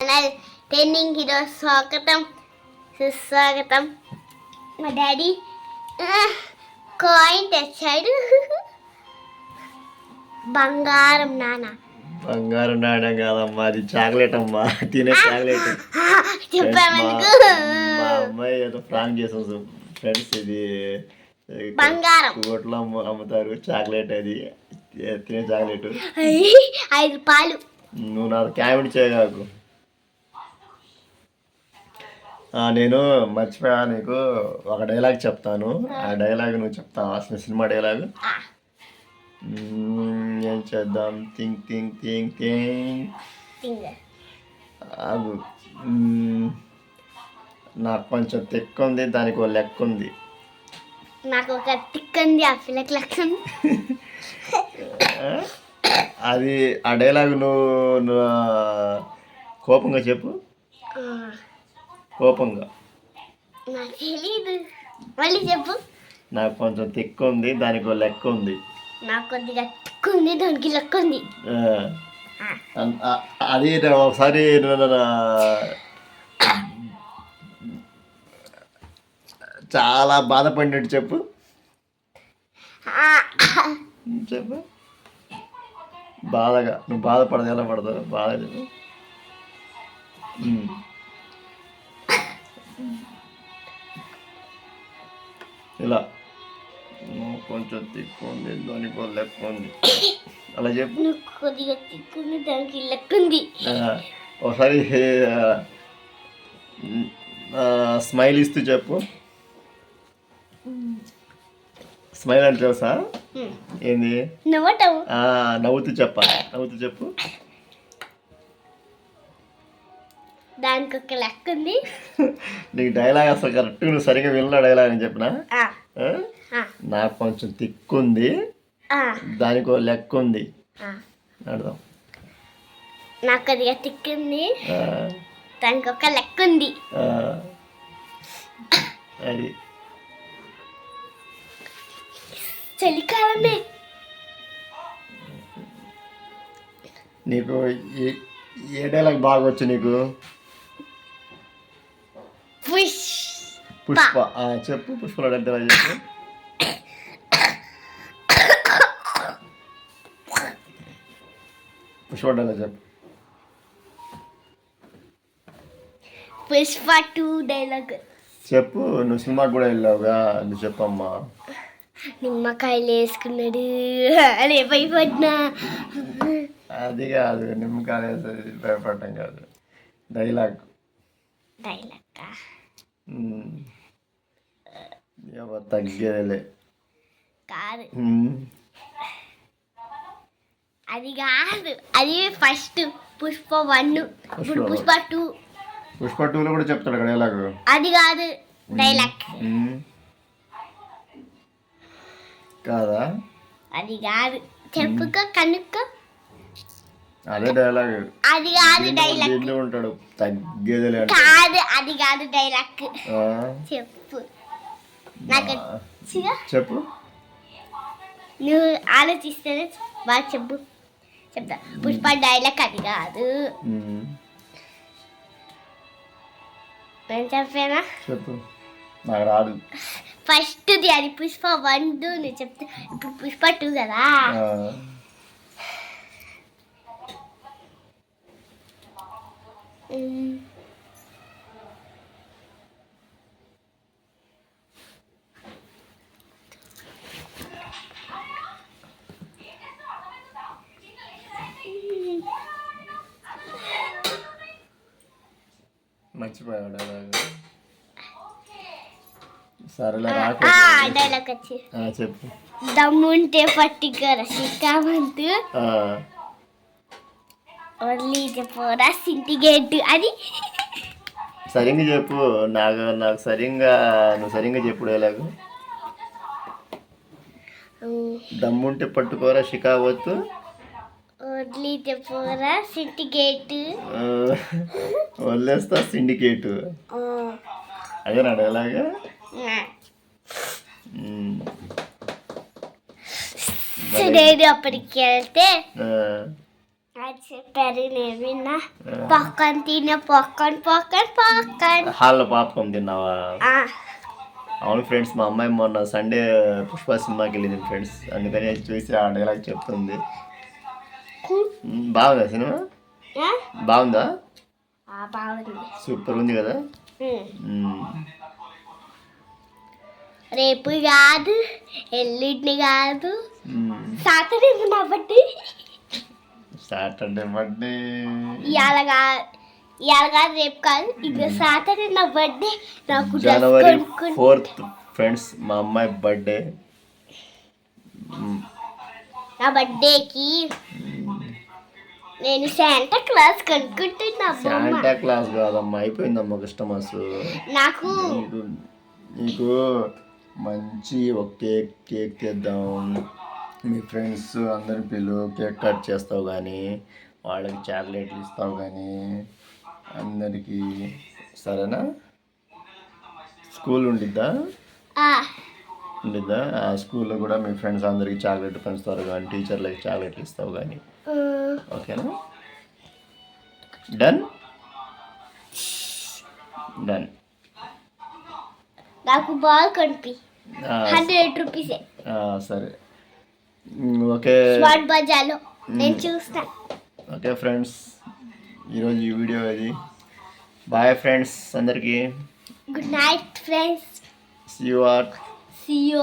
Channel trending hero స్వాగతం సుస్వాగతం మా డాడీ కాయిన్ తెచ్చాడు బంగారం నాన్న బంగారు నాణ్యం కాదమ్మా అది చాక్లెట్ అమ్మా తినే చాక్లెట్ చెప్పామనుకో మా అమ్మాయి ఏదో ప్రాంక్ చేసాం ఫ్రెండ్స్ ఇది బంగారం కోట్లో అమ్ము అమ్ముతారు చాక్లెట్ అది తినే చాక్లెట్ ఐదు రూపాయలు నువ్వు నాకు క్యామిడి చేయగాకు నేను మర్చిపోయా నీకు? ఒక డైలాగ్ చెప్తాను. ఆ డైలాగ్ నువ్వు చెప్తావు? అసలు సినిమా డైలాగ్? ఏం చేద్దాం? Think think think think. మ్మ్. నాకు కొంచెం తిక్కు ఉంది దానికి ఒక లెక్క ఉంది. నాకు ఒక టిక్ ఉంది ఆ పిల్లకి ఆ? అది ఆ డైలాగ్ నువ్వు కోపంగా చెప్పు. కోపంగా. మళ్ళీ చెప్పు. నాకు కొంచెం తిక్కు ఉంది దానికి ఒక లెక్క ఉంది నాకు కొద్దిగా టిక్ ఉంది దానికి లెక్క ఉంది అది ఒకసారి చాలా బాధపడినట్టు చెప్పు. చెప్పు. బాధగా నువ్వు బాధపడదు ఎలా పడతావు బాధ చెప్పు. ఇలా. కొంచెం తిక్కు ఉంది దానికి ఒక లెక్క ఉంది అలా చెప్పు. కొద్దిగా టిక్ ఉంది దానికి లెక్క ఉంది ఒకసారి స్మైల్ ఇస్తూ చెప్పు. స్మైల్ అంటే తెలుసా. ఏంది? నవ్వుతూ చెప్ప. నవ్వుతూ చెప్పు. దానికి ఒక లెక్క ఉంది నీకు డైలాగ్ అసలు కరెక్ట్ నువ్వు సరిగ్గా వినలా డైలాగ్ అని చెప్పిన? నాకు కొంచెం తిక్కుంది. దానికి ఒక లెక్క ఉంది. అర్థం. నాకు కొద్దిగా ఆ, దానికి ఒక లెక్క ఉంది. అది. చలికాలమే. నీకు ఏ ఏ డైలాగ్ బాగా వచ్చు నీకు? ఫిష్. పుష్ప. చెప్పు పుష్పలో చెప్పు పుష్ప చెప్పు. Pushpa two dialogue. చెప్పు నువ్వు సినిమాకి కూడా వెళ్ళావుగా నువ్వు చెప్పమ్మా. నిమ్మకాయలు వేసుకున్నాడు. అదే భయపడినా అది కాదు నిమ్మకాయ వేసేది భయపడటం కాదు. డైలాగ్. డైలాగ్ ఉమ్. ఎవరు తగ్గేదిలే కాదు. ఉమ్. అది కాదు. అది ఫస్ట్ పుష్ప వన్ ఇప్పుడు పుష్ప పుష్ప టూ పుష్ప టూలో కూడా చెప్తాడు డైలాగ్ అది కాదు. డైలాగ్ ఉమ్. కాదా? అది కాదు. చెప్పుకో కనుక్కో. అదే డైలాగ్ అది కాదు డైలాగ్ ఉంటాడు. తగ్గేదిలే అంటే. కాదు. అది కాదు డైలాగ్ చెప్పు. నాకు చెప్పు. నువ్వు ఆలోచిస్తేనే బాగా చెప్పు. చెప్తా. పుష్ప డైలాగ్ అది కాదు. నేను చెప్పానా? చెప్పు. నాకు రాదు. ఫస్ట్ది అది పుష్ప వన్ నువ్వు చెప్తా. ఇప్పుడు పుష్ప టూ కదా. ఆ, ఉమ్. మర్చిపోయావు డైలాగ్ సరేలే రాకు చెప్పు. దమ్ముంటే పట్టుకోరా శ్రీకామంతు ఆ, ఓన్లీ పోరా సింటిగేట్ అది. సరిగ్గా చెప్పు నాకు నాకు సరిగ్గా నువ్వు సరిగ్గా చెప్పు డైలాగ్. దమ్ముంటే పట్టుకోరా షికావత్తు. ఓన్లీ పోరా ఆ, వదిలేస్తా సిండికేట్. అదే నా డైలాగ్ నేను అప్పటికి వెళ్తే చెప్పారు నేను విన్నా. పక్కన తిన్న పక్కన పక్కన పక్కన. హాల్లో పాపకం తిన్నావా? అవును ఫ్రెండ్స్ మా అమ్మాయి మొన్న సండే పుష్ప సినిమాకి వెళ్ళింది ఫ్రెండ్స్ అందుకని చూసి ఆ డైలాగ్ చెప్తుంది. బాగుందా సినిమా? బాగుందా? సూపర్ ఉంది కదా. రేపు కాదు ఎల్లుండి కాదు. సాటర్డే నా బట్టి సాటర్డే బర్త్డే. ఇవాళ కాదు ఇవాళ కాదు రేపు కాదు. ఇక సాటర్డే నా బర్త్డే. నాకు జనవరి ఫోర్త్ ఫ్రెండ్స్ మా అమ్మాయి బర్త్డే. నా బర్త్డేకి. నేను శాంటా క్లాస్ కొనుక్కుంటున్నా శాంటా క్లాస్ కాదమ్మా అయిపోయిందమ్మా కస్టమర్స్. నాకు నీకు నీకు మంచి ఒక కేక్ కేక్ తెద్దాం. మీ ఫ్రెండ్స్ అందరి పిల్లు కేక్ కట్ చేస్తావు కానీ వాళ్ళకి చాక్లెట్లు ఇస్తావు కానీ అందరికీ సరేనా? స్కూల్ ఉండిద్దా? ఆ, ఉండిద్దా? ఆ స్కూల్లో కూడా మీ ఫ్రెండ్స్ అందరికి చాక్లెట్ పంచుతారు కానీ టీచర్లకి చాక్లెట్లు ఇస్తావు కానీ. ఓకేనా? డన్? డన్. నాకు బాల్ కొనిపి. హండ్రెడ్ రూపీసే. సరే. ఓకే. స్మార్ట్ బజార్లో. నేను చూస్తాను ఓకే ఫ్రెండ్స్ ఈరోజు ఈ వీడియో ఇది. బాయ్ ఫ్రెండ్స్ అందరికీ. Good night friends. See you are see you